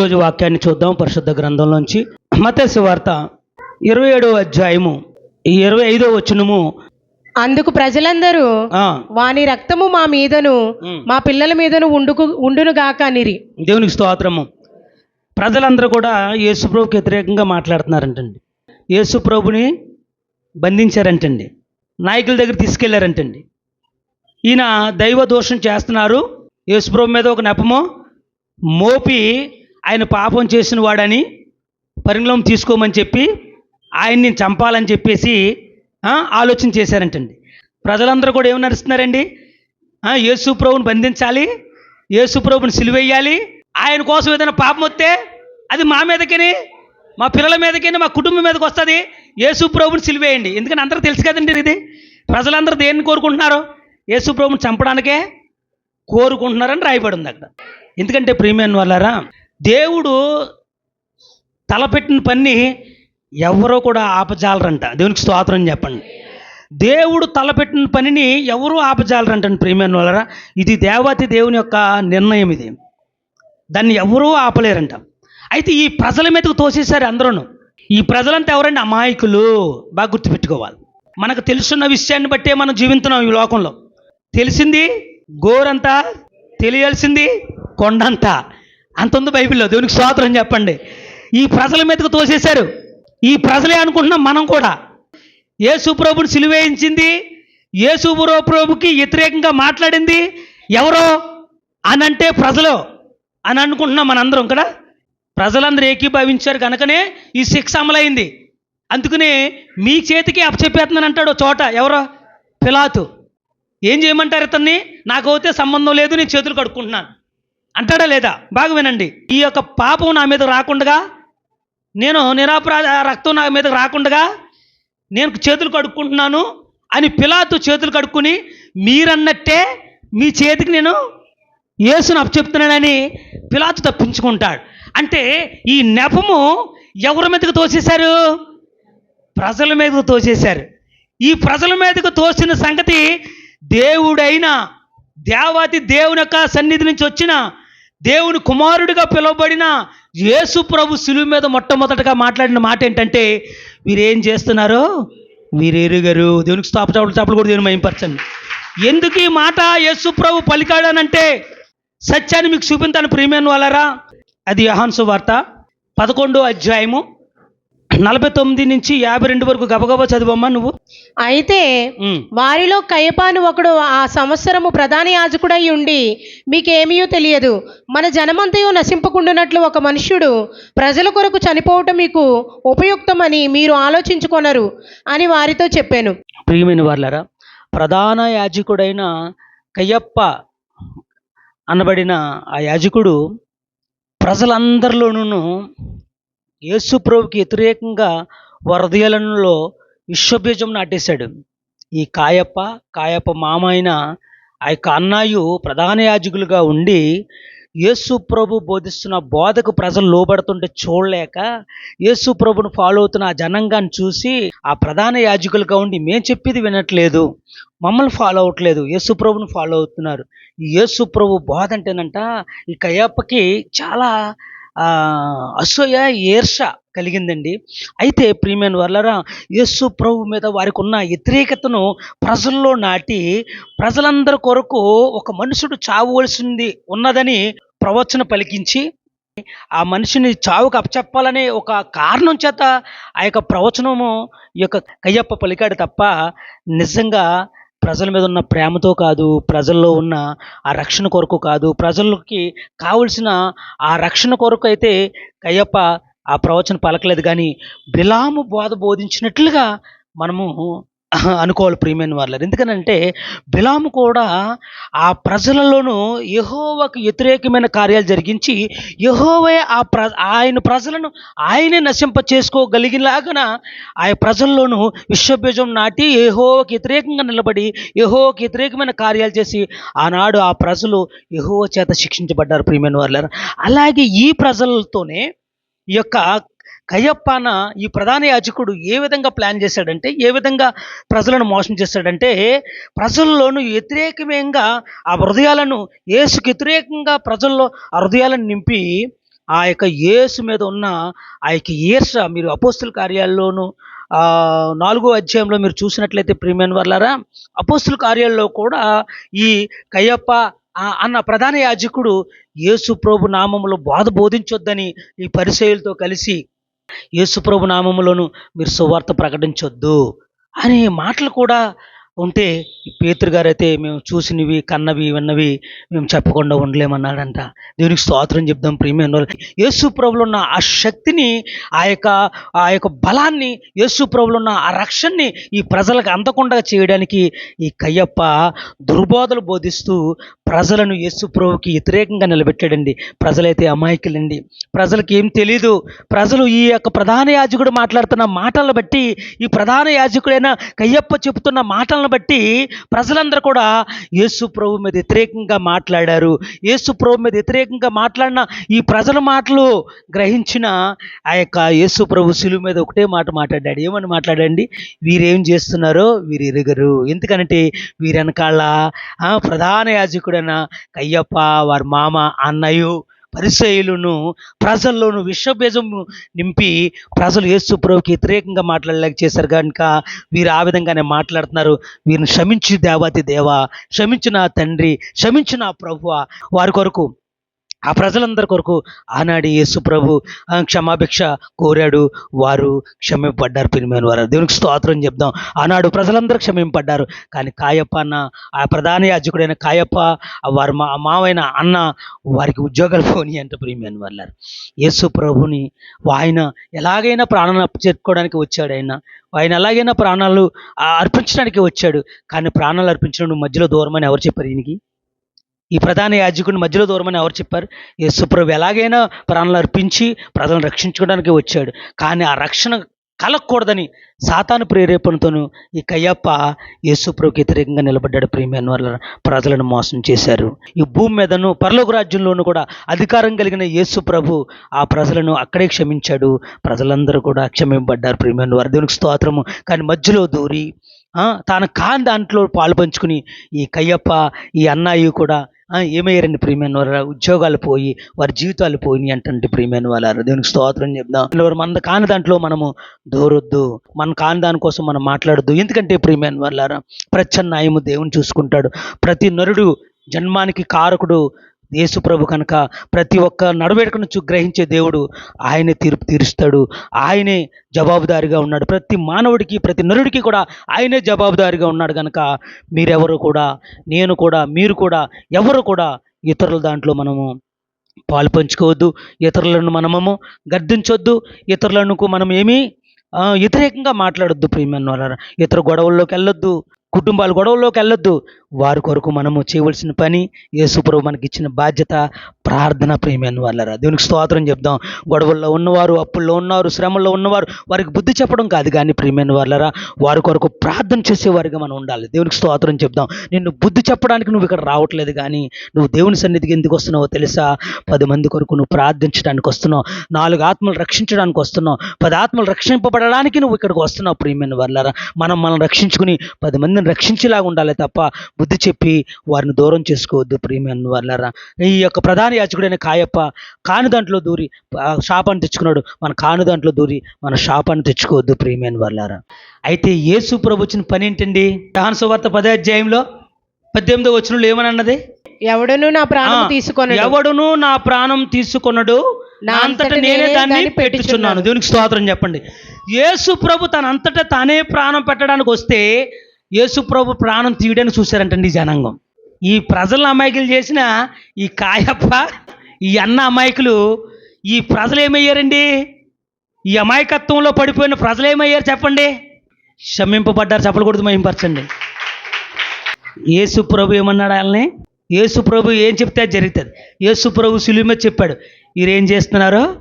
ఈరోజు వాక్యాన్ని చూద్దాం పరిశుద్ధ గ్రంథంలోంచి. మతేసు వార్త ఇరవై ఏడవ అధ్యాయము ఇరవై ఐదో వచనము. అందుకు ప్రజలందరూ వాని రక్తము మా మీదను. మా పిల్లల మీదను ఉండుకు ఉండును గాక అనిరి. దేవునికి స్తోత్రము. ప్రజలందరూ కూడా యేసుప్రభుకి వ్యతిరేకంగా మాట్లాడుతున్నారంటండి. యేసుప్రభుని బంధించారంటండి. నాయకుల దగ్గర తీసుకెళ్ళారంటండి. ఈయన దైవ దోషం చేస్తున్నారు. యేసుప్రభు మీద ఒక నెపమో మోపి ఆయన పాపం చేసిన వాడని పరిణామం తీసుకోమని చెప్పి ఆయన్ని చంపాలని చెప్పేసి ఆలోచన చేశారంటండి. ప్రజలందరూ కూడా ఏమని నడుస్తున్నారండి? ఆ, యేసు ప్రభుని బంధించాలి యేసు ప్రభుని సిలువేయాలి ఆయన కోసం ఏదైనా పాపం వస్తే అది మా మీదకిని మా పిల్లల మీదకిని మా కుటుంబం మీదకి వస్తుంది. యేసు ప్రభుని సిలువేయండి ఎందుకని అందరూ తెలుసు కదండి ఇది? ప్రజలందరూ దేన్ని కోరుకుంటున్నారు? యేసు ప్రభుని చంపడానికే కోరుకుంటున్నారని రాయబడి ఉంది అక్కడ. ఎందుకంటే ప్రీమియం వాళ్ళారా దేవుడు తలపెట్టిన పని ఎవరో కూడా ఆపజాలరంట. దేవునికి స్తోత్రం చెప్పండి. దేవుడు తలపెట్టిన పనిని ఎవరు ఆపజాలరంటండి ప్రియమైన వాళ్ళరా. ఇది దేవతి దేవుని యొక్క నిర్ణయం ఇది. దాన్ని ఎవరూ ఆపలేరంట. అయితే ఈ ప్రజల మీదకు తోసేశారు అందరూ ఈ ప్రజలంతా ఎవరండి? అమాయకులు. బాగా గుర్తుపెట్టుకోవాలి. మనకు తెలుసున్న విషయాన్ని బట్టే మనం జీవిస్తున్నాం ఈ లోకంలో. తెలిసింది గోరంతా తెలియాల్సింది కొండంతా. అంత ఉంది బైబిల్లో దేవునికి స్వాతంత్రం చెప్పండి. ఈ ప్రజల మీదకు తోసేశారు. ఈ ప్రజలే అనుకుంటున్నాం మనం కూడా. యేసు ప్రభుని సిలువేయించింది. యేసు ప్రభుకి వ్యతిరేకంగా మాట్లాడింది. ఎవరో? అని అంటే ప్రజలు. అని అనుకుంటున్నాం మనందరం కదా. ప్రజలందరూ ఏకీభవించారు కనుకనే ఈ శిక్ష అమలైంది. అందుకనే మీ చేతికి అప్పచెప్పేస్తున్నాను అంటాడు చోట. ఎవరో? పిలాతు. ఏం చేయమంటారు ఇతన్ని? నాకు అయితే సంబంధం లేదు నేను చేతులు కడుక్కుంటున్నాను. అంటాడా లేదా? బాగా వినండి. ఈ యొక్క పాపం నా మీద రాకుండా నేను నిరాపరాధ రక్తం నా మీద రాకుండా నేను చేతులు కడుక్కుంటున్నాను అని పిలాతు చేతులు కడుక్కుని మీరన్నట్టే మీ చేతికి నేను యేసును అప్పచెప్తున్నానని పిలాతు తప్పించుకుంటాడు. అంటే ఈ నెపము ఎవరి మీదకు తోసేశారు? ప్రజల మీదకు తోసేశారు. ఈ ప్రజల మీదకు తోసిన సంగతి దేవుడైన దేవాతి దేవుని యొక్క సన్నిధి నుంచి వచ్చిన దేవుని కుమారుడిగా పిలువబడిన యేసు ప్రభు శిలువ మీద మొట్టమొదటగా మాట్లాడిన మాట ఏంటంటే వీరేం చేస్తున్నారో వీరెరుగరు దేవునికి స్థాప చాపలు చాపలు కూడా దేవుని మయంపరచండి ఎందుకు ఈ మాట యేసు ప్రభు పలికాడనంటే సత్యాన్ని మీకు చూపించాను ప్రియమైన వాళ్ళరా? అది యహాన్సు వార్త పదకొండో అధ్యాయము నలభై తొమ్మిది నుంచి యాభై రెండు వరకు గబగబా చదివమ్మా నువ్వు. అయితే. వారిలో కయపాను ఒకడు ఆ సంవత్సరము ప్రధాన యాజకుడై ఉండి మీకేమీయో తెలియదు. మన జనమంతయు నశింపకుండునట్లు ఒక మనుష్యుడు ప్రజల కొరకు చనిపోవటం మీకు ఉపయుక్తమని మీరు ఆలోచించుకొనరు అని వారితో చెప్పాను. ప్రియమైన వాళ్ళరా ప్రధాన యాజకుడైన కయ్యప్ప అనబడిన ఆ యాజకుడు ప్రజలందరిలోనూ యేసు ప్రభుకి వ్యతిరేకంగా వరదయలలో విశ్వబీజం నాటేశాడు. ఈ కాయప్ప కాయప్ప మామైన ఆ యొక్క అన్నాయు ప్రధాన యాజకులుగా ఉండి యేసు ప్రభు బోధిస్తున్న బోధకు ప్రజలు లోబడుతుంటే చూడలేక యేసు ప్రభును ఫాలో అవుతున్న ఆ జనంగాన్ని చూసి ఆ ప్రధాన యాజకులుగా ఉండి మేము చెప్పేది వినట్లేదు. మమ్మల్ని ఫాలో అవ్వట్లేదు. యేసు ప్రభుని ఫాలో అవుతున్నారు. ఈ యేసు ప్రభు బోధ అంటేనంట ఈ కయ్యప్పకి చాలా అసూయ ఈర్ష కలిగిందండి. అయితే ప్రియమైన వాళ్ళరా యేసు ప్రభు మీద వారికి ఉన్న వ్యతిరేకతను ప్రజల్లో నాటి ప్రజలందరి కొరకు ఒక మనుషుడు చావవలసింది ఉన్నదని ప్రవచన పలికించి ఆ మనిషిని చావుకు అప్పచెప్పాలనే ఒక కారణం చేత ఆ యొక్క ప్రవచనము ఈ యొక్క కయ్యప్ప పలికాడు తప్ప నిజంగా ప్రజల మీద ఉన్న ప్రేమతో కాదు ప్రజల్లో ఉన్న ఆ రక్షణ కొరకు కాదు ప్రజలకి కావలసిన ఆ రక్షణ కొరకు అయితే కయ్యప్ప ఆ ప్రవచన పలకలేదు. కానీ బిలాము బోధ బోధించినట్లుగా మనము అనుకోవాలి ప్రియమైన వాళ్ళు ఎందుకనంటే బిలాము కూడా ఆ ప్రజలలోనూ యహోవకు వ్యతిరేకమైన కార్యాలు జరిగించి యహోవే ఆ ప్ర ఆయన ప్రజలను ఆయనే నశింప చేసుకోగలిగినలాగన ఆ ప్రజల్లోనూ విశ్వబీజం నాటి యహోవకు వ్యతిరేకంగా నిలబడి యహోవకు వ్యతిరేకమైన కార్యాలు చేసి ఆనాడు ఆ ప్రజలు యహోవ చేత శిక్షించబడ్డారు ప్రియమైన వాళ్ళ అలాగే ఈ ప్రజలతోనే ఈ యొక్క కయ్యప్పన ఈ ప్రధాన యాజకుడు ఏ విధంగా ప్లాన్ చేశాడంటే ఏ విధంగా ప్రజలను మోసం చేశాడంటే ప్రజల్లోనూ వ్యతిరేకంగా ఆ హృదయాలను యేసుకు వ్యతిరేకంగా ప్రజల్లో ఆ హృదయాలను నింపి ఆ యొక్క యేసు మీద ఉన్న ఆ యొక్క ఈర్ష మీరు అపోస్తుల కార్యాల్లోనూ నాలుగో అధ్యాయంలో మీరు చూసినట్లయితే ప్రియమైన వర్లరా అపోస్తుల కార్యాల్లో కూడా ఈ కయ్యప్ప అన్న ప్రధాన యాజకుడు యేసు ప్రభు నామములో బాధ బోధించొద్దని ఈ పరిచయులతో కలిసి యేసు ప్రభు మీరు సువార్త ప్రకటించొద్దు అనే మాటలు కూడా ఉంటే పేతురు గారు అయితే మేము చూసినవి కన్నవి విన్నవి మేము చెప్పకుండా ఉండలేమన్నాడంట. దేవునికి స్తోత్రం చెప్దాం ప్రియమైన యేసు ప్రభులో ఉన్న ఆ శక్తిని ఆ యొక్క ఆ యొక్క బలాన్ని యేసు ప్రభులో ఉన్న ఆ రక్షణని ఈ ప్రజలకు అందకుండా చేయడానికి ఈ కయ్యప్ప దుర్బోధలు బోధిస్తూ ప్రజలను యేసు ప్రభుకి వ్యతిరేకంగా నిలబెట్టాడండి. ప్రజలైతే అమాయకులండి. ప్రజలకు ఏం తెలీదు. ప్రజలు ఈ యొక్క ప్రధాన యాజకుడు మాట్లాడుతున్న మాటలను బట్టి ఈ ప్రధాన యాజకుడైన కయ్యప్ప చెబుతున్న మాటలను బట్టి ప్రజలందరూ కూడా యేసు ప్రభు మీద వ్యతిరేకంగా మాట్లాడారు. యేసు ప్రభు మీద వ్యతిరేకంగా మాట్లాడిన ఈ ప్రజల మాటలు గ్రహించిన ఆ యొక్క యేసు ప్రభు శిలువ మీద ఒకటే మాట మాట్లాడాడు. ఏమని మాట్లాడండి? వీరేం చేస్తున్నారో వీరు ఎరగరు ఎందుకంటే వీరి వెనకాల ప్రధాన యాజకుడైన కయ్యప్ప వారి మామ అన్నయ్య పరిసయులను ప్రజల్లోనూ విశ్వబీజం నింపి ప్రజలు యేసు ప్రభుకి వ్యతిరేకంగా మాట్లాడలేక చేశారు. కనుక వీరు ఆ విధంగానే మాట్లాడుతున్నారు. వీరిని క్షమించి దేవాతి దేవా క్షమించిన తండ్రి క్షమించిన ప్రభువ. వారి కొరకు ఆ ప్రజలందరి కొరకు ఆనాడు యేసు ప్రభు క్షమాభిక్ష కోరాడు. వారు క్షమింపడ్డారు పిలిమైన వారు. దేవునికి స్తోత్రం చెప్దాం. ఆనాడు ప్రజలందరూ క్షమింపడ్డారు కానీ కాయప్ప అన్న ఆ ప్రధాన యాజకుడైన కాయప్ప వారి మా మావైన అన్న వారికి ఉద్యోగాలు పోని అంటే ప్రియమైన వాళ్ళారు యేసు ప్రభుని ఆయన ఎలాగైనా ప్రాణాలు చేరుకోవడానికి వచ్చాడు ఆయన. ఆయన ఎలాగైనా ప్రాణాలు ఆ, అర్పించడానికి వచ్చాడు. కానీ ప్రాణాలు అర్పించడం మధ్యలో దూరమని ఎవరు చెప్పారు ఈయనకి? ఈ ప్రధాన యాజకుడిని మధ్యలో దూరమని ఎవరు చెప్పారు? యేసుప్రభు ఎలాగైనా ప్రాణాలు అర్పించి ప్రజలను రక్షించుకోవడానికి వచ్చాడు. కానీ ఆ రక్షణ కలగకూడదని సాతాను ప్రేరేపణతోనూ ఈ కయ్యప్ప యేసుప్రభుకి వ్యతిరేకంగా నిలబడ్డాడు. ప్రేమియన్ వల్ల ప్రజలను మోసం చేశారు. ఈ భూమి మీదను పరలోక రాజ్యంలోనూ కూడా అధికారం కలిగిన యేసుప్రభు ఆ ప్రజలను అక్కడే క్షమించాడు. ప్రజలందరూ కూడా క్షమింపబడ్డారు. ప్రేమియన్ వారు దేవునికి స్తోత్రము. కానీ మధ్యలో దూరి తాను కాని దాంట్లో పాలు పంచుకుని ఈ కయ్యప్ప ఈ అన్నయ్య కూడా ఏమయ్యారండి ప్రియమైన వారు? ఉద్యోగాలు పోయి వారి జీవితాలు పోయినాయి అంటే ప్రియమైన వాళ్ళారు దేవునికి స్తోత్రం చెప్దాం. మన కాని దాంట్లో మనము దూరొద్దు. మన కాని దానికోసం మనం మాట్లాడద్దు. ఎందుకంటే ప్రియమైన వాళ్ళారా ప్రత్యన్యాయము దేవుని చూసుకుంటాడు. ప్రతి నరుడు జన్మానికి కారకుడు యేసుప్రభు కనుక ప్రతి ఒక్క నడవేడుకను చూ గ్రహించే దేవుడు ఆయనే తీర్పు తీరుస్తాడు. ఆయనే జవాబుదారిగా ఉన్నాడు. ప్రతి మానవుడికి ప్రతి నరుడికి కూడా ఆయనే జవాబుదారిగా ఉన్నాడు కనుక మీరెవరు కూడా నేను కూడా మీరు కూడా ఎవరు కూడా ఇతరుల దాంట్లో మనము పాలు పంచుకోవద్దు. ఇతరులను మనము గర్దించొద్దు ఇతరులకు మనం ఏమీ వ్యతిరేకంగా మాట్లాడొద్దు ప్రియమైన వాళ్ళారా ఇతర గొడవల్లోకి వెళ్ళొద్దు కుటుంబాల గొడవల్లోకి వెళ్ళొద్దు వారి కొరకు మనము చేయవలసిన పని యేసుప్రభు మనకి ఇచ్చిన బాధ్యత ప్రార్థన ప్రియమైన వాళ్ళరా. దేవునికి స్తోత్రం చెప్దాం. గొడవల్లో ఉన్నవారు అప్పుల్లో ఉన్నవారు శ్రమల్లో ఉన్నవారు వారికి బుద్ధి చెప్పడం కాదు కానీ ప్రియమైన వాళ్ళరా వారి కొరకు ప్రార్థన చేసేవారిగా మనం ఉండాలి. దేవునికి స్తోత్రం చెప్దాం. నిన్ను బుద్ధి చెప్పడానికి నువ్వు ఇక్కడ రావట్లేదు కానీ నువ్వు దేవుని సన్నిధికి ఎందుకు వస్తున్నావో తెలుసా? పది మంది కొరకు నువ్వు ప్రార్థించడానికి వస్తున్నావు. నాలుగు ఆత్మలు రక్షించడానికి వస్తున్నావు. పది ఆత్మలు రక్షింపబడడానికి నువ్వు ఇక్కడికి వస్తున్నావు ప్రియమైన వాళ్ళరా. మనం మనం రక్షించుకుని పది మందిని రక్షించేలాగా ఉండాలి తప్ప బుద్ధి చెప్పి వారిని దూరం చేసుకోవద్దు ప్రియమైన వాళ్ళరా ఈ యొక్క ప్రధాన యాచకుడైన కాయప్ప కాని దాంట్లో దూరి శాపాన్ని తెచ్చుకున్నాడు. మన కాని దాంట్లో దూరి మన శాపాన్ని తెచ్చుకోవద్దు ప్రియమైన వాళ్ళారా అయితే యేసు ప్రభు వచ్చిన పని ఏంటండి? దహన సువార్త పదే అధ్యాయంలో పద్దెనిమిదో వచనంలో ఏమని అన్నది ఎవడను నా ప్రాణం తీసుకొని ఎవడును నా ప్రాణం తీసుకొనడు. నా అంతట నేనే దాన్ని పెట్టుచున్నాను. దేవునికి స్తోత్రం చెప్పండి. యేసు ప్రభు తన అంతట తానే ప్రాణం పెట్టడానికి వస్తే యేసు ప్రభు ప్రాణం తీయడని చూశారంటండి జనాంగం. ఈ ప్రజల అమాయకులు చేసిన ఈ కాయప్ప ఈ అన్న అమాయకులు ఈ ప్రజలు ఏమయ్యారండి? ఈ అమాయకత్వంలో పడిపోయిన ప్రజలు ఏమయ్యారు చెప్పండి? క్షమింపబడ్డారు చెప్పకూడదు మహింపరచండి. యేసు ప్రభు ఏమన్నాడు వాళ్ళని యేసు ప్రభు ఏం చెప్తే అది జరుగుతుంది. యేసు ప్రభు సులువు మీద చెప్పాడు. వీరు ఏం చేస్తున్నారో?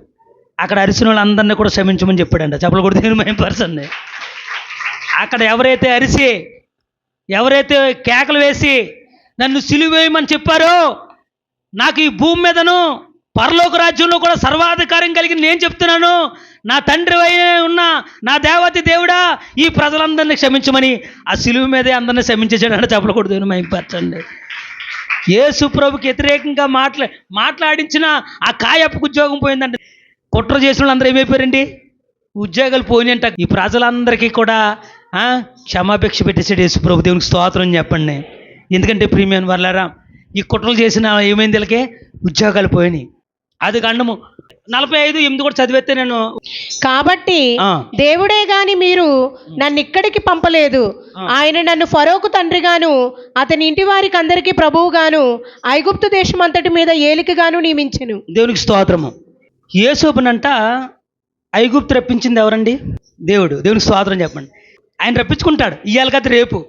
అక్కడ అరిసిన వాళ్ళందరినీ కూడా క్షమించమని చెప్పాడంట. చెప్పకూడదు మహింపరచండి. అక్కడ ఎవరైతే అరిసి ఎవరైతే కేకలు వేసి నన్ను సిలివేయమని చెప్పారో నాకు ఈ భూమి మీదను పరలోక రాజ్యంలో కూడా సర్వాధికారం కలిగి నేను చెప్తున్నాను. నా తండ్రి అయిన ఉన్న నా దేవతి దేవుడా ఈ ప్రజలందరినీ క్షమించమని ఆ సిలువ మీదే అందరినీ క్షమించేసాడని అంటే చెప్పకూడదు మైంపరచండి యేసు ప్రభుకి వ్యతిరేకంగా మాట్లా మాట్లాడించిన ఆ కాయప్పకు ఉద్యోగం పోయిందండి. కుట్ర చేసిన వాళ్ళందరూ ఏమైపోయారండి? ఉద్యోగాలు పోయినంట ఈ ప్రజలందరికీ కూడా ఆ, క్షమాభిక్ష పెట్టేసాడు యేసు ప్రభు. దేవునికి స్తోత్రం చెప్పండి. ఎందుకంటే ప్రీమియం వాళ్ళరా ఈ కుట్రలు చేసిన ఏమైంది వీళ్ళకి? ఉద్యోగాలు పోయినాయి. అది గండము నలభై ఐదు ఎనిమిది కూడా చదివేస్తే నేను కాబట్టి. దేవుడే గాని మీరు నన్ను ఇక్కడికి పంపలేదు. ఆయన నన్ను ఫరోకు తండ్రిగాను అతని ఇంటి వారికి అందరికీ ప్రభువుగాను ఐగుప్తు దేశం అంతటి మీద ఏలికగాను నియమించెను. దేవునికి స్తోత్రము. యేసోపునంట ఐగుప్తు రప్పించింది ఎవరండి? దేవుడు. దేవునికి స్తోత్రం చెప్పండి. ఆయన రప్పించుకుంటాడు. ఇవాళ కదా రేపు.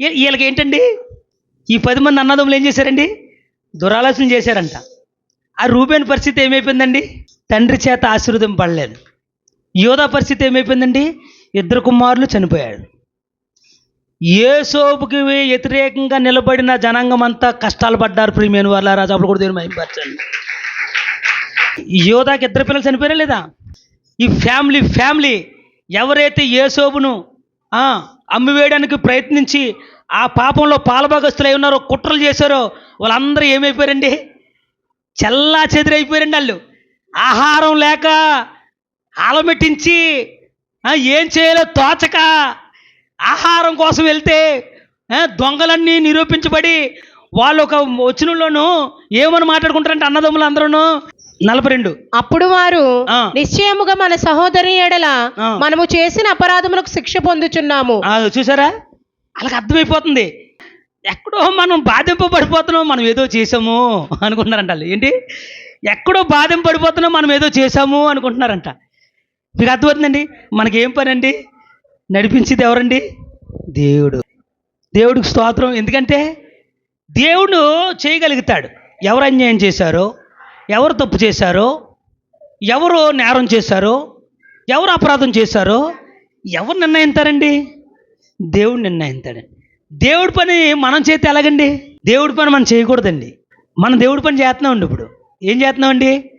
ఈ- వీళ్ళకి ఏంటండి? ఈ పది మంది అన్నదమ్ములు ఏం చేశారండి? దురాలోచన చేశారంట. ఆ రూబేన్ పరిస్థితి ఏమైపోయిందండి? తండ్రి చేత ఆశీర్వదం పడలేదు యోధా పరిస్థితి ఏమైపోయిందండి? ఇద్దరు కుమారులు చనిపోయాడు ఏసోపుకి వ్యతిరేకంగా నిలబడిన జనాంగం అంతా కష్టాలు పడ్డారు. ప్రియమైన వాళ్ళ రాజు అప్పుడు కూడా దేవుని మహిమపరచండి యోధాకి ఇద్దరు పిల్లలు చనిపోయారా లేదా? ఈ ఫ్యామిలీ ఫ్యామిలీ ఎవరైతే ఏ సోబును అమ్మివేయడానికి ప్రయత్నించి ఆ పాపంలో పాలభాగస్తులై ఉన్నారో కుట్రలు చేశారో వాళ్ళందరూ ఏమైపోయారండి? చల్లా చెదిరైపోయారండి వాళ్ళు. ఆహారం లేక ఆలమెట్టించి ఏం చేయాలో తోచక ఆహారం కోసం వెళ్తే దొంగలన్నీ నిరూపించబడి వాళ్ళు ఒక వచ్చినలోనూ ఏమని మాట్లాడుకుంటారంటే అన్నదమ్ములు అందరూ నలభై రెండు. అప్పుడు వారు. నిశ్చయముగా మన సహోదరి ఎడల. మనము చేసిన అపరాధములకు శిక్ష పొందుచున్నాము. చూసారా? వాళ్ళకి అర్థమైపోతుంది. ఎక్కడో మనం బాధింపబడిపోతున్నాం మనం ఏదో చేసాము అనుకుంటున్నారంట వాళ్ళు ఏంటి? ఎక్కడో బాధింపబడిపోతున్నాం మనం ఏదో చేసాము అనుకుంటున్నారంట. మీకు అర్థమవుతుందండి? మనకి ఏం పని అండి నడిపించేది ఎవరండి? దేవుడు. దేవుడికి స్తోత్రం. ఎందుకంటే దేవుడు చేయగలుగుతాడు. ఎవరు అన్యాయం చేశారో ఎవరు తప్పు చేశారో? ఎవరు నేరం చేశారో? ఎవరు అపరాధం చేశారో? ఎవరు నిర్ణయిస్తారండి దేవుడు నిర్ణయిస్తాడు దేవుడి పని మనం చేస్తే ఎలాగండి? దేవుడి పని మనం చేయకూడదండి. మనం దేవుడి పని చేస్తున్నామండి ఇప్పుడు. ఏం చేస్తున్నామండి?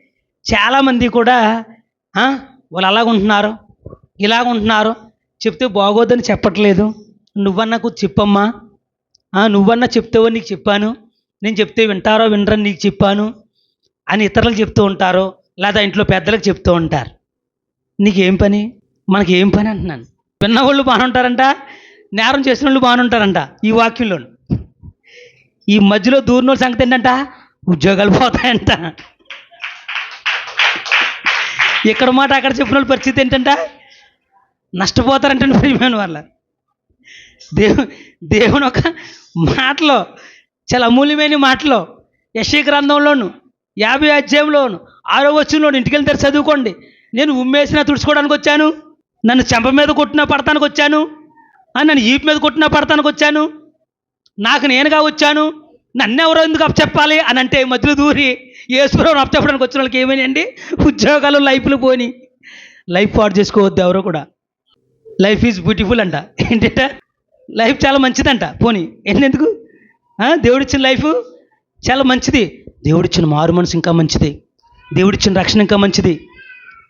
చాలామంది కూడా వాళ్ళు అలాగుంటున్నారు ఇలాగుంటున్నారు చెప్తే బాగోదని చెప్పట్లేదు. నువ్వన్నా నాకు చెప్పమ్మా. నువ్వన్నా చెప్తావో నీకు చెప్పాను. నేను చెప్తే వింటారో వినరని నీకు చెప్పాను. అని ఇతరులకు చెప్తూ ఉంటారు లేదా ఇంట్లో పెద్దలకు చెప్తూ ఉంటారు. నీకేం పని? మనకి ఏం పని అంటున్నాను. విన్నవాళ్ళు బాగుంటారంట నేరం చేసిన వాళ్ళు బాగుంటారంట ఈ వాక్యంలో ఈ మధ్యలో దూరిన సంగతి ఏంటంట? ఉద్యోగాలు పోతాయంట. ఇక్కడ మాట అక్కడ చెప్పిన వాళ్ళ పరిస్థితి ఏంటంట? నష్టపోతారంటే ప్రియమైన వాళ్ళ. దేవు దేవుని ఒక మాటలో చాలా అమూల్యమైన మాటలో యశీ గ్రంథంలోను యాభై అధ్యాయంలోను ఆరో వచ్చంలోను ఇంటికి వెళ్తారు చదువుకోండి. నేను ఉమ్మేసినా తుడుచుకోవడానికి వచ్చాను. నన్ను చెంప మీద కొట్టినా పడతానికి వచ్చాను. నన్ను ఈపు మీద కొట్టినా పడతానికి వచ్చాను. నాకు నేనుగా వచ్చాను. నన్ను ఎవరో ఎందుకు అప్పచెప్పాలి అని అంటే మధ్యలో దూరి ఏసుకురావు అప్పచెప్పడానికి వచ్చిన వాళ్ళకి ఏమైనాయండి ఉద్యోగాలు లైఫ్లు పోని. లైఫ్ పాడు చేసుకోవద్దు ఎవరో కూడా. లైఫ్ ఈజ్ బ్యూటిఫుల్ అంట. ఏంటంట? లైఫ్ చాలా మంచిదంట. పోనీ. ఎందుకు దేవుడిచ్చిన లైఫ్ చాలా మంచిది. దేవుడిచ్చిన మారు మనసు ఇంకా మంచిది. దేవుడిచ్చిన రక్షణ ఇంకా మంచిది.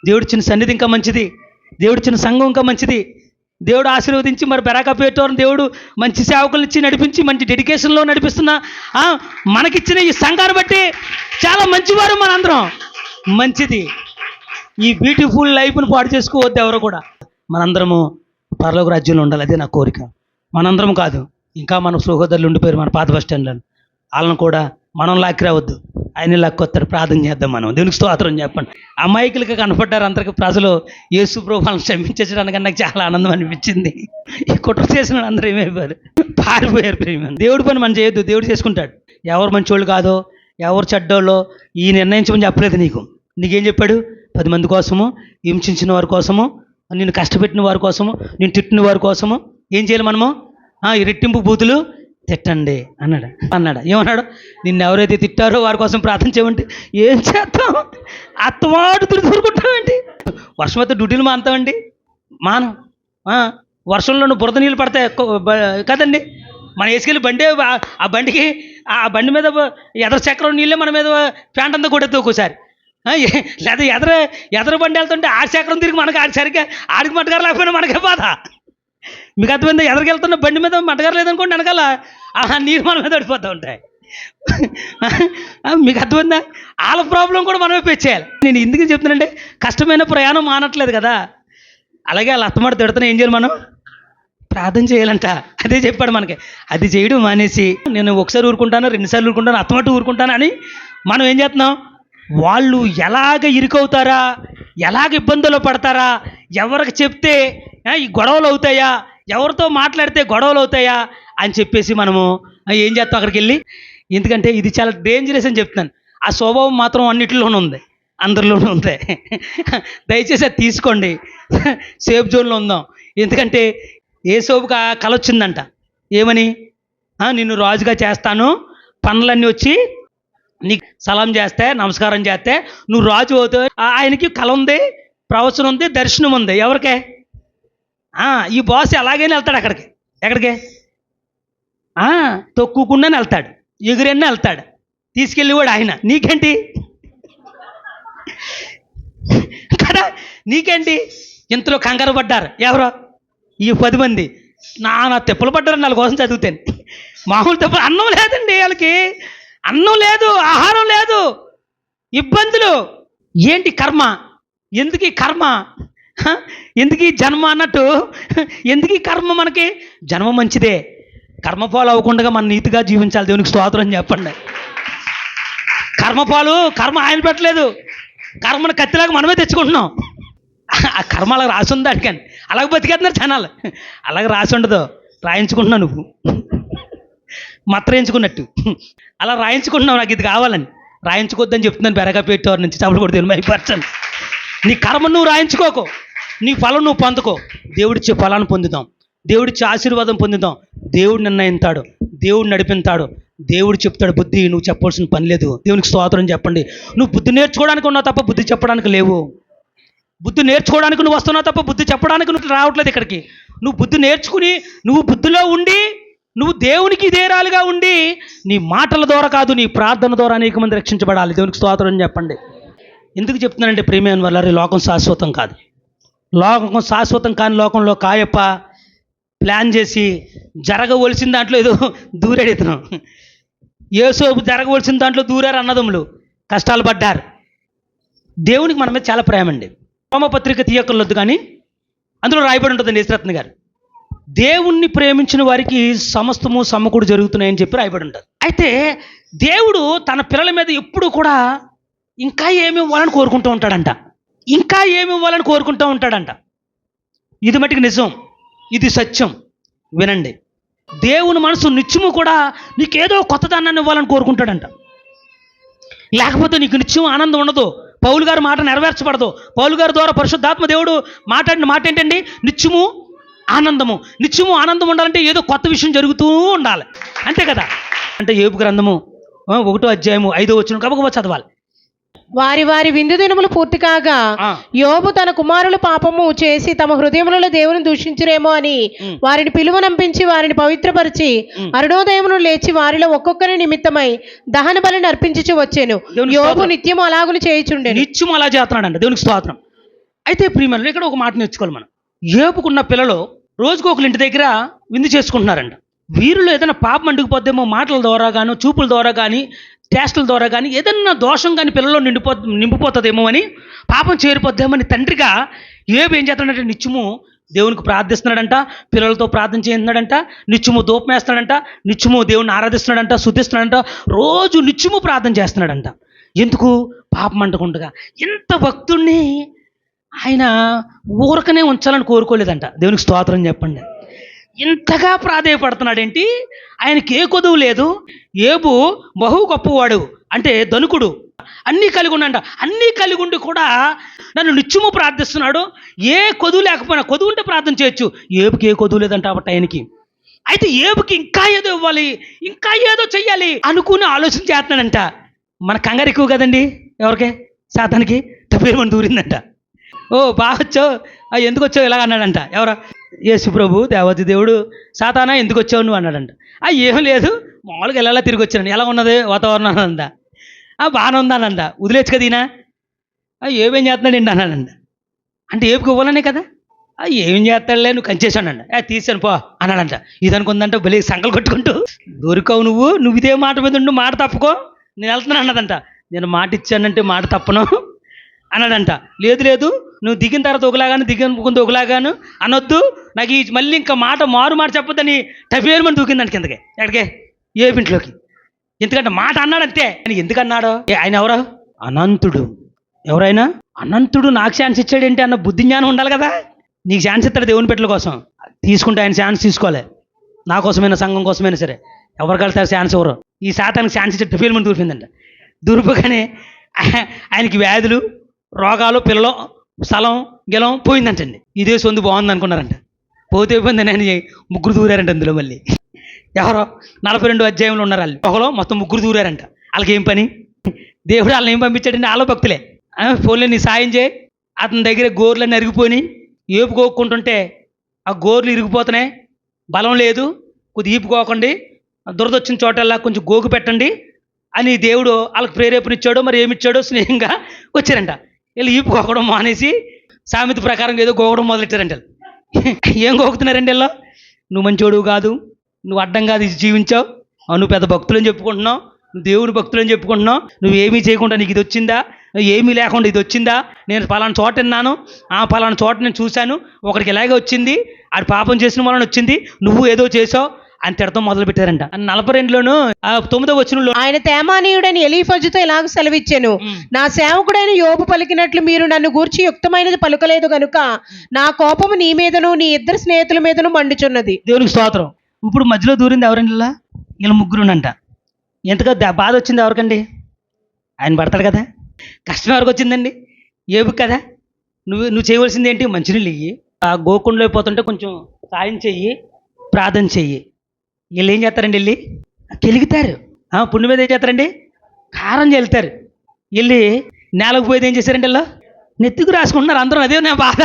దేవుడిచ్చిన సన్నిధి ఇంకా మంచిది. దేవుడిచ్చిన సంఘం ఇంకా మంచిది. దేవుడు ఆశీర్వదించి మరి బెరాక దేవుడు మంచి సేవకులు ఇచ్చి నడిపించి మంచి డెడికేషన్లో నడిపిస్తున్న మనకిచ్చిన ఈ సంఘాన్ని బట్టి చాలా మంచివారు మనందరం. మంచిది. ఈ బ్యూటిఫుల్ లైఫ్ను పాడు చేసుకోవద్దు ఎవరు కూడా. మనందరము పరలోక రాజ్యంలో ఉండాలి. అదే నా కోరిక. మనందరం కాదు. ఇంకా మన సహోదరులు ఉండిపోయారు మన పాత బస్ స్టాండ్లో వాళ్ళని కూడా మనం లాక్కి రావద్దు. ఆయన లాక్కొస్తాడు ప్రార్థన చేద్దాం మనం. దేవునికి స్తోత్రం చెప్పండి. అమాయకులుగా కనపడ్డారు అందరికి ప్రజలు. యేసు ప్రభావం క్షమించడానికి నాకు చాలా ఆనందం అనిపించింది. ఈ కుట్ర చేసిన అందరూ ఏమైపోయారు? పారిపోయారు ప్రేమ. దేవుడి పని మనం చేయొద్దు. దేవుడు చేసుకుంటాడు. ఎవరు మంచోళ్ళు కాదో ఎవరు చెడ్డోళ్ళో ఈ నిర్ణయించమని చెప్పలేదు నీకు. నీకేం చెప్పాడు? పది మంది కోసము హింసించిన వారి కోసము నిన్ను కష్టపెట్టిన వారి కోసము నేను తిట్టిన వారి కోసము ఏం చేయాలి మనము? ఈ రెట్టింపు బూతులు తిట్టండి అన్నాడు. అన్నాడు. ఏమన్నాడు? నిన్ను ఎవరైతే తిట్టారో వారి కోసం ప్రార్థన చేయమంటే ఏం చేస్తాం అత్తమాటు దూరుకుంటామండి వర్షం అయితే డ్యూటీలు మానుతామండి మానం. వర్షంలో బురద నీళ్ళు పడతాయి. కదండి? మనం వేసుకెళ్ళి బండి ఆ- బండికి ఆ బండి మీద ఎదర చక్రం నీళ్ళే మన మీద ప్యాంట్ అంతా కొట్టేది ఒక్కోసారి. లేదా ఎదర ఎదర బండి వెళ్తుంటే ఆ చక్రం తిరిగి మనకి ఆడి సరిగ్గా ఆడికి మట్టగారు లేకపోయినా మనకే బాధ. మీకు అర్థమైంది? ఎదరికెళ్తున్న బండి మీద మటగరలేదనుకోండి వెనకాల ఆ నీరు మన మీద పడిపోతూ ఉంటాయి. మీకు అర్థమైందా? వాళ్ళ ప్రాబ్లం కూడా మనమే పెంచేయాలి నేను ఎందుకు చెప్తున్నానంటే కష్టమైన ప్రయాణం మానట్లేదు కదా. అలాగే వాళ్ళ అత్తమాట తిడుతున్నా ఏం చేయాలి మనం? ప్రార్థన చేయాలంట. అదే చెప్పాడు మనకి. అది చేయడం మానేసి నేను ఒకసారి ఊరుకుంటాను రెండుసార్లు ఊరుకుంటాను అత్తమాట ఊరుకుంటాను అని మనం ఏం చేస్తున్నాం? వాళ్ళు ఎలాగ ఇరుకవుతారా? ఎలాగ ఇబ్బందులు పడతారా? ఎవరికి చెప్తే ఈ గొడవలు అవుతాయా? ఎవరితో మాట్లాడితే గొడవలు అవుతాయా అని చెప్పేసి మనము ఏం చేస్తాం అక్కడికి వెళ్ళి? ఎందుకంటే ఇది చాలా డేంజరస్ అని చెప్తున్నాను. ఆ స్వభావం మాత్రం అన్నిటిలోనూ ఉంది. అందరిలోనూ ఉంది. దయచేసి అది తీసుకోండి. సేఫ్ జోన్లో ఉందాం. ఎందుకంటే ఏ సోపుగా కల వచ్చిందంట. ఏమని? నిన్ను రాజుగా చేస్తాను. పనులన్నీ వచ్చి నీకు సలాం చేస్తే నమస్కారం చేస్తే నువ్వు రాజు అవుతావు. ఆయనకి కళ ఉంది ప్రవచనం ఉంది దర్శనం ఉంది. ఎవరికే? ఈ బాస్ ఎలాగైనా వెళ్తాడు అక్కడికి. ఎక్కడికి? ఆ, తొక్కుకుండానే వెళ్తాడు. ఎగురన్నా వెళ్తాడు. తీసుకెళ్ళి కూడా ఆయన. నీకేంటి? కదా నీకేంటి? ఇంతలో కంగారు పడ్డారు. ఎవరో? ఈ పది మంది. నా నా పడ్డారు వాళ్ళ కోసం చదువుతాను. మామూలు తెప్పలు అన్నం లేదండి వాళ్ళకి. అన్నం లేదు ఆహారం లేదు. ఇబ్బందులు. ఏంటి కర్మ? ఎందుకు ఈ కర్మ? ఎందుకు ఈ జన్మ అన్నట్టు? ఎందుకు ఈ కర్మ మనకి? జన్మ మంచిదే. కర్మపాలు అవ్వకుండా మన నీతిగా జీవించాలి దేవునికి స్తోత్రం చెప్పండి. కర్మపాలు కర్మ ఆయన పెట్టలేదు. కర్మను కత్తిలాగా మనమే తెచ్చుకుంటున్నాం. ఆ కర్మ అలా రాసి ఉంది అడిగాను అలాగ బతికేస్తున్నారు జనాలు. అలాగ రాసి ఉండదు. రాయించుకుంటున్నావు నువ్వు. మత్రయించుకున్నట్టు అలా రాయించుకుంటున్నావు నాకు ఇది కావాలని. రాయించుకోవద్దని చెప్తున్నాను బెరగపేటవారి నుంచి చప్పుడు కూడా తెలియపరచండి నీ కర్మ నువ్వు రాయించుకోకు. నీ ఫలం నువ్వు పొందుకో. దేవుడిచ్చే ఫలాన్ని పొందుదాం. దేవుడిచ్చే ఆశీర్వాదం పొందుదాం. దేవుడు నిర్ణయిస్తాడు దేవుడు నడిపిస్తాడు దేవుడు చెప్తాడు బుద్ధి నువ్వు చెప్పాల్సిన పని లేదు. దేవునికి స్తోత్రం చెప్పండి. నువ్వు బుద్ధి నేర్చుకోవడానికి ఉన్నావు తప్ప బుద్ధి చెప్పడానికి లేవు. బుద్ధి నేర్చుకోవడానికి నువ్వు వస్తున్నావు తప్ప బుద్ధి చెప్పడానికి నువ్వు రావట్లేదు ఇక్కడికి. నువ్వు బుద్ధి నేర్చుకుని నువ్వు బుద్ధిలో ఉండి నువ్వు దేవునికి ఇదేరాలుగా ఉండి నీ మాటల ద్వారా కాదు నీ ప్రార్థన ద్వారా అనేక మంది రక్షించబడాలి. దేవునికి స్తోత్రం చెప్పండి. ఎందుకు చెప్తున్నానంటే ప్రేమైన వల్ల లోకం శాశ్వతం కాదు. లోకం శాశ్వతం కాని లోకంలో కాయప్ప ప్లాన్ చేసి జరగవలసిన దాంట్లో ఏదో దూరేడుతున్నాం ఏసోపు జరగవలసిన దాంట్లో దూరారు అన్నదమ్ములు. కష్టాలు పడ్డారు. దేవునికి మన మీద చాలా ప్రేమ అండి. రోమపత్రిక తీయకలొద్దు కానీ అందులో రాయబడి ఉంటుంది నేశ్రత్న గారు. దేవుణ్ణి ప్రేమించిన వారికి సమస్తము సమకూడు జరుగుతున్నాయని చెప్పి రాయబడి ఉంటుంది. అయితే దేవుడు తన పిల్లల మీద ఎప్పుడు కూడా ఇంకా ఏమి ఇవ్వాలని కోరుకుంటూ ఉంటాడంట. ఇంకా ఏమి ఇవ్వాలని కోరుకుంటూ ఉంటాడంట. ఇది మటుకు నిజం. ఇది సత్యం. వినండి. దేవుని మనసు నిత్యము కూడా నీకేదో కొత్తదాన్ని ఇవ్వాలని కోరుకుంటాడంట. లేకపోతే నీకు నిత్యం ఆనందం ఉండదు. పౌలు గారు మాట నెరవేర్చబడదు. పౌలు గారి ద్వారా పరిశుద్ధాత్మ దేవుడు మాట్లాడిన మాట ఏంటండి? నిత్యము ఆనందము. నిత్యము ఆనందం ఉండాలంటే ఏదో కొత్త విషయం జరుగుతూ ఉండాలి. అంతే కదా? అంటే ఏపు గ్రంథము ఒకటో అధ్యాయము ఐదో వచ్చిన గబగబా చదవాలి. వారి వారి విందు దినములు పూర్తి కాగా. యోబు తన కుమారుల పాపము చేసి తమ హృదయములలో దేవుని దూషించురేమో అని. వారిని పిలువనంపించి వారిని పవిత్రపరిచి. అరుణోదయమును లేచి వారిలో ఒక్కొక్కరి నిమిత్తమై దహన బలిని అర్పించుచు వచ్చాను యోబు. నిత్యము అలాగులు చేయుచుండెను నిత్యం అలా చేస్తున్నాడంట దేవునికి స్తోత్రం అయితే ప్రియమలు ఇక్కడ ఒక మాట నేర్చుకోవాలి మనం ఏపుకున్న పిల్లలు రోజుకు ఒకరి ఇంటి దగ్గర విందు చేసుకుంటున్నారంట వీరిలో ఏదైనా పాపం అంటుకుపోద్దేమో మాటల ద్వారా గాను చూపుల ద్వారా కానీ చేష్టల ద్వారా కానీ ఏదన్నా దోషం కానీ పిల్లల్లో నిండిపో నింపిపోతుందేమో అని పాపం చేరిపోద్దేమో అని తండ్రిగా ఏబు ఏం చేస్తున్నాడంటే నిత్యము దేవునికి ప్రార్థిస్తున్నాడంట పిల్లలతో ప్రార్థన చేస్తున్నాడంట నిత్యము దూపం వేస్తున్నాడంట నిత్యము దేవుని ఆరాధిస్తున్నాడంట శుద్ధిస్తున్నాడంట రోజు నిత్యము ప్రార్థన చేస్తున్నాడంట. ఎందుకు? పాపం అంటకుండగా ఇంత భక్తుణ్ణి ఆయన ఊరకనే ఉంచాలని కోరుకోలేదంట. దేవునికి స్తోత్రం చెప్పండి. ఇంతగా ప్రాధేయపడుతున్నాడేంటి? ఆయనకి ఏ కొదువు లేదు. ఏబు బహు గొప్పవాడు అంటే ధనుకుడు. అన్నీ కలిగి ఉండంట అన్నీ కలిగి ఉండి కూడా నన్ను నిత్యము ప్రార్థిస్తున్నాడు. ఏ కొదువు లేకపోయినా కొదువు ఉంటే ప్రార్థన చేయొచ్చు. ఏబుకి ఏ కొదువు లేదంట కాబట్టి ఆయనకి. అయితే ఏబుకి ఇంకా ఏదో ఇవ్వాలి ఇంకా ఏదో చెయ్యాలి అనుకుని ఆలోచన చేస్తున్నాడంట. మన కంగారు ఎక్కువ కదండి ఎవరికి? శాతానికి తప్పేమని దూరిందంట. ఓ బాగా వచ్చావు ఎందుకు వచ్చావు ఇలాగ అన్నాడంట. ఎవరు? యేసు ప్రభు దేవతి దేవుడు సాతానా ఎందుకు వచ్చావు నువ్వు? అన్నాడంట. ఆ ఏం లేదు. మామూలుగా ఎలా తిరిగి వచ్చాను ఎలా ఉన్నది వాతావరణం అందా ఆ బాగానే ఉందనంద వదిలేచ్చు కదా ఈయన. ఆ ఏమేం చేస్తున్నాడు ఏంటి? అన్నాడంట. అంటే ఏపుకి ఇవ్వాలనే కదా. "ఆ, ఏం చేస్తాడులే నువ్వు కంచేసానంట ఏ తీసాను పో అన్నాడంట. ఇది అనుకుందంట బలి సంకలు కొట్టుకుంటూ దొరికావు నువ్వు. నువ్వు ఇదే మాట మీద ఉండు మాట తప్పుకో. నేను వెళ్తున్నాను అన్నదంట నేను మాట ఇచ్చానంటే మాట తప్పను అన్నాడంట. లేదు లేదు. నువ్వు దిగిన తర్వాత ఒకలాగాను దిగిన ముందు ఒకలాగాను అనొద్దు. నాకు ఈ మళ్ళీ ఇంకా మాట మారు మాట చెప్పొద్దని టఫేర్మని మని కిందకి. ఎక్కడికే? ఏ ఇంట్లోకి? ఎందుకంటే మాట అన్నాడంతే. అని ఎందుకు అన్నాడు ఏ, ఆయన ఎవరు? అనంతుడు. ఎవరైనా? అనంతుడు నాకు ఛాన్స్ ఇచ్చాడేంటి అన్న బుద్ధి జ్ఞానం ఉండాలి కదా. నీకు ఛాన్స్ ఇస్తాడు దేవుని పెట్టల కోసం. తీసుకుంటే ఆయన ఛాన్స్ తీసుకోవాలి నా కోసమైనా సంఘం కోసమైనా సరే. ఎవరు కలుస్తారు ఛాన్స్ ఎవరు? ఈ శాతానికి ఛాన్స్ ఇచ్చి ఫెయిల్ మంది దూరిపోయిందంట దూరిపోగానే ఆయనకి వ్యాధులు రోగాలు పిల్లలు స్థలం గెలం పోయిందంటండి. ఇదే సొందు బాగుంది అనుకున్నారంట పోతే పోయిందని ముగ్గురు దూరారంట అందులో మళ్ళీ. ఎవరో నలభై రెండు అధ్యాయంలో ఉన్నారు వాళ్ళు. ఒకలో మొత్తం ముగ్గురు దూరారంట. వాళ్ళకి ఏం పని? దేవుడు వాళ్ళని ఏం పంపించాడండి వాళ్ళ భక్తులే. ఫోన్లో నీ సాయం చేయి. అతని దగ్గర గోర్లన్నీ అరిగిపోయి ఏపు కోక్కుంటుంటే ఆ గోర్లు ఇరిగిపోతున్నాయి. బలం లేదు. కొద్ది ఈపు కోకండి. దురదొచ్చిన చోటల్లా కొంచెం గోకు పెట్టండి అని దేవుడు వాళ్ళకి ప్రేరేపణిచ్చాడో మరి ఏమిచ్చాడో స్నేహంగా వచ్చారంట. వీళ్ళు ఈపు కోకడం మానేసి సామెత ప్రకారం ఏదో గోకడం మొదలెట్టారంట వీళ్ళు. ఏం గోకుతున్నారండి ఇలా నువ్వు మంచోడు కాదు నువ్వు అడ్డం కాదు ఇది జీవించావు. నువ్వు పెద్ద భక్తులని చెప్పుకుంటున్నావు నువ్వు దేవుని భక్తులని చెప్పుకుంటున్నావు. నువ్వు ఏమీ చేయకుండా నీకు ఇది వచ్చిందా? నువ్వు ఏమీ లేకుండా ఇది వచ్చిందా? నేను పలానా చోట విన్నాను ఆ పలానా చోట నేను చూశాను ఒకరికి ఇలాగే వచ్చింది ఆడు పాపం చేసిన వలన వచ్చింది నువ్వు ఏదో చేసావు అని తిడతాం మొదలు పెట్టారంట. నలభై రెండులోను ఆ తొమ్మిదో వచ్చినలో ఆయన తేమానీయుడని ఎలీఫజుతో ఇలాగ సెలవిచ్చాను. నా సేవకుడైన యోబు పలికినట్లు మీరు నన్ను గూర్చి యుక్తమైనది పలుకలేదు గనుక నా కోపము నీ మీదను నీ ఇద్దరు స్నేహితుల మీదను మండుచున్నది. దేవునికి స్తోత్రం. ఇప్పుడు మధ్యలో దూరింది ఎవరండి ఇలా వీళ్ళ ముగ్గురునంట. ఎంతగా బాధ వచ్చింది ఎవరికండి? ఆయన పడతాడు కదా? కష్టం ఎవరికి వచ్చిందండి? ఏబు కదా? నువ్వు నువ్వు చేయవలసింది ఏంటి? మంచినీళ్ళు ఇయ్యి. ఆ గోకుండలో పోతుంటే కొంచెం సాయం చెయ్యి ప్రార్థన చెయ్యి. వీళ్ళు ఏం చేస్తారండి వెళ్ళి? కెలుగుతారు పుండు మీద ఏం చేస్తారండి? కారం చల్లుతారు. వెళ్ళి నేలకు పోయేది ఏం చేశారండి వీళ్ళు? నెత్తికి రాసుకుంటున్నారు. అందరూ అదే నా బాధ.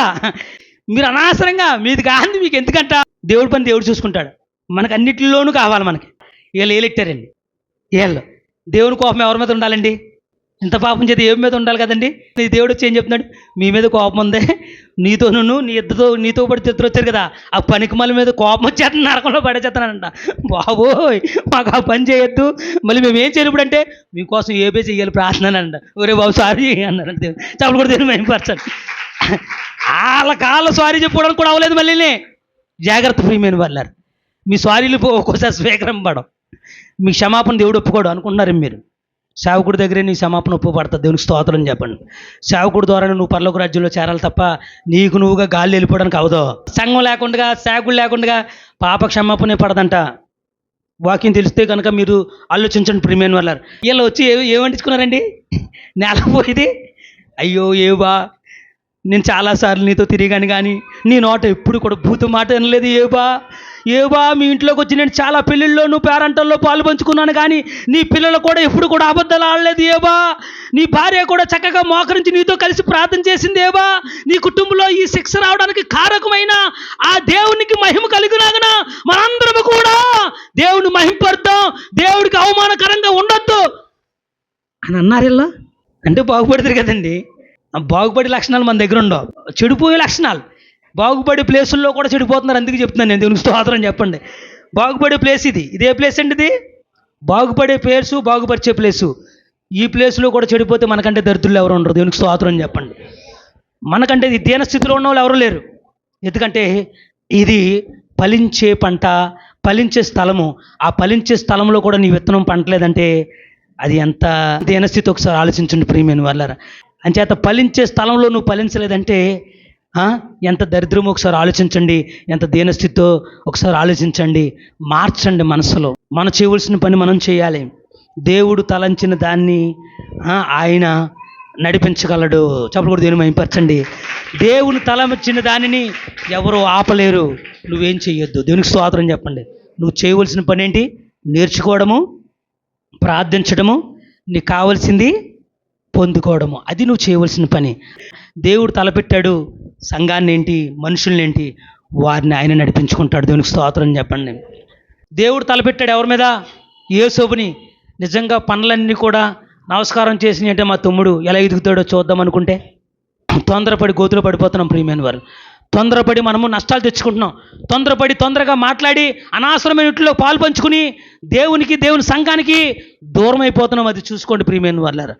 మీరు అనవసరంగా మీది కాంది మీకు ఎందుకంట? దేవుడి పని దేవుడు చూసుకుంటాడు. మనకు అన్నిటిలోనూ కావాలి మనకి. వీళ్ళు ఏలెట్టారండి? వీళ్ళు దేవుని కోపం ఎవరి మీద ఉండాలండి? ఇంత పాపం చేతి ఏమి మీద ఉండాలి కదండి? నీ దేవుడు వచ్చి ఏం చెప్తున్నాడు? మీ మీద కోపం ఉంది. నీతోనూ నీ ఇద్దరితో నీతో పడి ఇద్దరు వచ్చారు కదా ఆ పనికి మళ్ళీ మీద కోపం వచ్చేస్తుంది నరకంలో పడేచేస్తానంట బాబోయ్ మాకు ఆ పని చేయొద్దు. మళ్ళీ మేము ఏం చేయాలి అంటే మీకోసం ఏ పే చెయ్యాలి ప్రార్థన అంట ఒరే బాబు సారీ అన్నారంట దేవుడు చెప్పలు కూడా దేవుడు మేము పరచాలి వాళ్ళ కాళ్ళ సారీ చెప్పుకోవడానికి కూడా అవ్వలేదు మళ్ళీ జాగ్రత్త ప్రియమైన వాళ్ళారు. మీ సారీలు ఒక్కోసారి స్వీకరింపడం మీ క్షమాపణ దేవుడు ఒప్పుకోడు అనుకుంటున్నారు మీరు? సేవకుడి దగ్గరే నీ క్షమాపణ ఒప్పుపడుతుంది దేవునికి స్తోత్రం చెప్పండి. సేవకుడి ద్వారా నువ్వు పర్లోక రాజ్యంలో చేరాలి తప్ప నీకు నువ్వుగా గాలి వెళ్ళిపోవడానికి అవదో. సంఘం లేకుండా సేవకుడు లేకుండా పాప క్షమాపణ పడదంట. వాకింగ్ తెలిస్తే కనుక మీరు ఆలోచించండి ప్రియమైన వల్ల వీళ్ళు వచ్చి ఏ ఏమంటించుకున్నారండి నేల పోయింది. అయ్యో ఏవా నేను చాలాసార్లు నీతో తిరిగాను కానీ నీ నోట ఎప్పుడు కూడా భూత మాట అనలేదు బా ఏవా మీ ఇంట్లోకి వచ్చి నేను చాలా పెళ్ళిళ్ళలోను పేరంటల్లో పాలు పంచుకున్నాను కానీ నీ పిల్లలు కూడా ఎప్పుడు కూడా అబద్ధాలు ఆడలేదు ఏవా? నీ భార్య కూడా చక్కగా మోకరించి నీతో కలిసి ప్రార్థన చేసింది ఏవా? నీ కుటుంబంలో ఈ శిక్ష రావడానికి కారకమైన ఆ దేవునికి మహిమ కలిగినాగన మనందరము కూడా దేవుని మహింపడతాం దేవుడికి అవమానకరంగా ఉండొద్దు. అని అన్నారు అంటే బాగుపడతారు కదండి. బాగుపడే లక్షణాలు మన దగ్గర ఉండవు. చెడిపోయే లక్షణాలు. బాగుపడే ప్లేసుల్లో కూడా చెడిపోతున్నారు. అందుకే చెప్తున్నాను నేను దేవునికి స్తోత్రం చెప్పండి. బాగుపడే ప్లేస్ ఇది. ఇదే ప్లేస్ అండి ఇది? బాగుపడే ప్లేసు బాగుపరిచే ప్లేసు. ఈ ప్లేస్లో కూడా చెడిపోతే మనకంటే దరిద్రులు ఎవరు ఉండరు. దేవునికి స్తోత్రం చెప్పండి. మనకంటే ఇది దీన స్థితిలో ఉన్న వాళ్ళు ఎవరు లేరు. ఎందుకంటే ఇది ఫలించే పంట ఫలించే స్థలము. ఆ ఫలించే స్థలంలో కూడా నీ విత్తనం పంటలేదంటే అది ఎంత దీనస్థితి ఒకసారి ఆలోచించండి ప్రియమైన వాళ్ళారా. అంచేత ఫలించే స్థలంలో నువ్వు ఫలించలేదంటే ఎంత దరిద్రమో ఒకసారి ఆలోచించండి. ఎంత దీనస్థితితో ఒకసారి ఆలోచించండి. మార్చండి మనసులో. మనం చేయవలసిన పని మనం చేయాలి. దేవుడు తలంచిన దాన్ని ఆయన నడిపించగలడు. చెప్పలు కూడా దేని మైంపరచండి దేవుని తలమిచ్చిన దానిని ఎవరు ఆపలేరు. నువ్వేం చేయొద్దు దేవునికి స్తోత్రం చెప్పండి. నువ్వు చేయవలసిన పని ఏంటి? నేర్చుకోవడము ప్రార్థించడము నీకు కావలసింది పొందుకోవడము. అది నువ్వు చేయవలసిన పని. దేవుడు తలపెట్టాడు. సంఘాన్ని ఏంటి మనుషుల్ని ఏంటి వారిని ఆయన నడిపించుకుంటాడు. దేవునికి స్తోత్రం చెప్పండి. దేవుడు తలపెట్టాడు ఎవరి మీద? ఏసోబుని నిజంగా పనులన్నీ కూడా నమస్కారం చేసి అంటే మా తమ్ముడు ఎలా ఎదుగుతాడో చూద్దాం అనుకుంటే తొందరపడి గోతులు పడిపోతున్నాం ప్రియమైన వారు. తొందరపడి మనము నష్టాలు తెచ్చుకుంటున్నాం. తొందరపడి తొందరగా మాట్లాడి అనవసరమైన ఇంట్లో పాలు పంచుకుని దేవునికి దేవుని సంఘానికి దూరం అయిపోతున్నాం అది చూసుకోండి ప్రియమైన వాళ్ళారు